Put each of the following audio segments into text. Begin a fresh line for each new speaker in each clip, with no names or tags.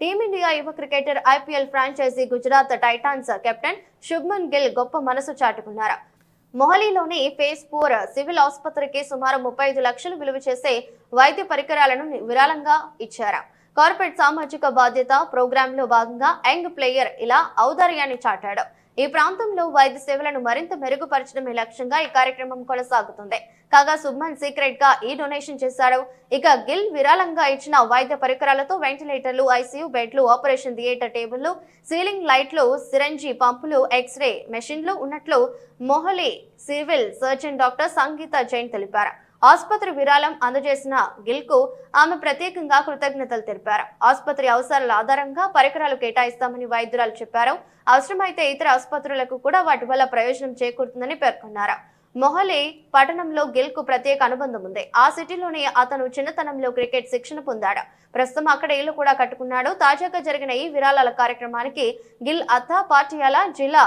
Team India యువ cricketer IPL franchise Gujarat Titans captain Shubman Gill గొప్ప మనసు చాటుకున్నారు. మొహాలీలోని ఫేజ్ ఫోర్ సివిల్ ఆసుపత్రికి సుమారు ముప్పై ఐదు లక్షలు విలువ చేసే వైద్య పరికరాలను విరాళంగా ఇచ్చారు. కార్పొరేట్ సామాజిక బాధ్యత ప్రోగ్రామ్లో భాగంగా యంగ్ ప్లేయర్ ఇలా ఔదార్యాన్ని చాటాడు. ఈ ప్రాంతంలో వైద్య సేవలను మరింత మెరుగుపరచడమే లక్ష్యంగా ఈ కార్యక్రమం కొనసాగుతుంది. కాగా సుబ్మన్ సీక్రెట్గా ఈ డొనేషన్ చేశాడు ఇక గిల్ విరాళంగా ఇచ్చిన వైద్య పరికరాలతో వెంటిలేటర్లు ఐసీయూ బెడ్లు ఆపరేషన్ థియేటర్ టేబుల్లు సీలింగ్ లైట్లు సిరంజీ పంపులు ఎక్స్రే మెషిన్లు ఉన్నట్లు Mohali civil surgeon doctor Sangeeta Jain తెలిపారు. ఆసుపత్రి విరాళం అందజేసిన గిల్కు ఆమె ప్రత్యేకంగా కృతజ్ఞతలు తెలిపారు. ఆసుపత్రి అవసరాల ఆధారంగా పరికరాలు కేటాయిస్తామని వైద్యురాలు చెప్పారు. అవసరమైతే ఇతర ఆసుపత్రులకు కూడా వాటి వల్ల ప్రయోజనం చేకూరుతుందని పేర్కొన్నారు. మొహలి పట్టణంలో గిల్కు ప్రత్యేక అనుబంధం ఉంది. ఆ సిటీలోనే అతను చిన్నతనంలో క్రికెట్ శిక్షణ పొందాడు. ప్రస్తుతం అక్కడ ఇల్లు కూడా కట్టుకున్నాడు. తాజాగా జరిగిన ఈ విరాళాల కార్యక్రమానికి గిల్ అత్తా పాటియాల జిల్లా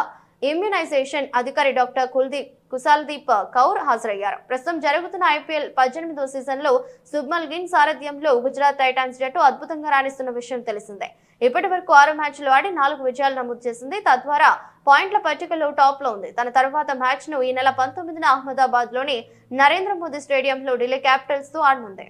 ఇమ్యునైజేషన్ అధికారి డాక్టర్ కుల్దీప్ కుశాల్దీప్ కౌర్ హాజరయ్యారు. ప్రస్తుతం జరుగుతున్న ఐపీఎల్ పద్దెనిమిదో సీజన్లో సుబ్మల్ గిన్ సారథ్యంలో గుజరాత్ టైటాన్స్ జట్టు అద్భుతంగా రాణిస్తున్న విషయం తెలిసిందే. ఇప్పటి వరకు ఆరు మ్యాచ్లు ఆడి నాలుగు విజయాలు నమోదు చేసింది. తద్వారా పాయింట్ల పట్టికలో టాప్లో ఉంది. తన తర్వాత మ్యాచ్ను ఈ నెల పంతొమ్మిదిన అహ్మదాబాద్లోని నరేంద్ర మోదీ స్టేడియంలో ఢిల్లీ క్యాపిటల్స్తో ఆడనుంది.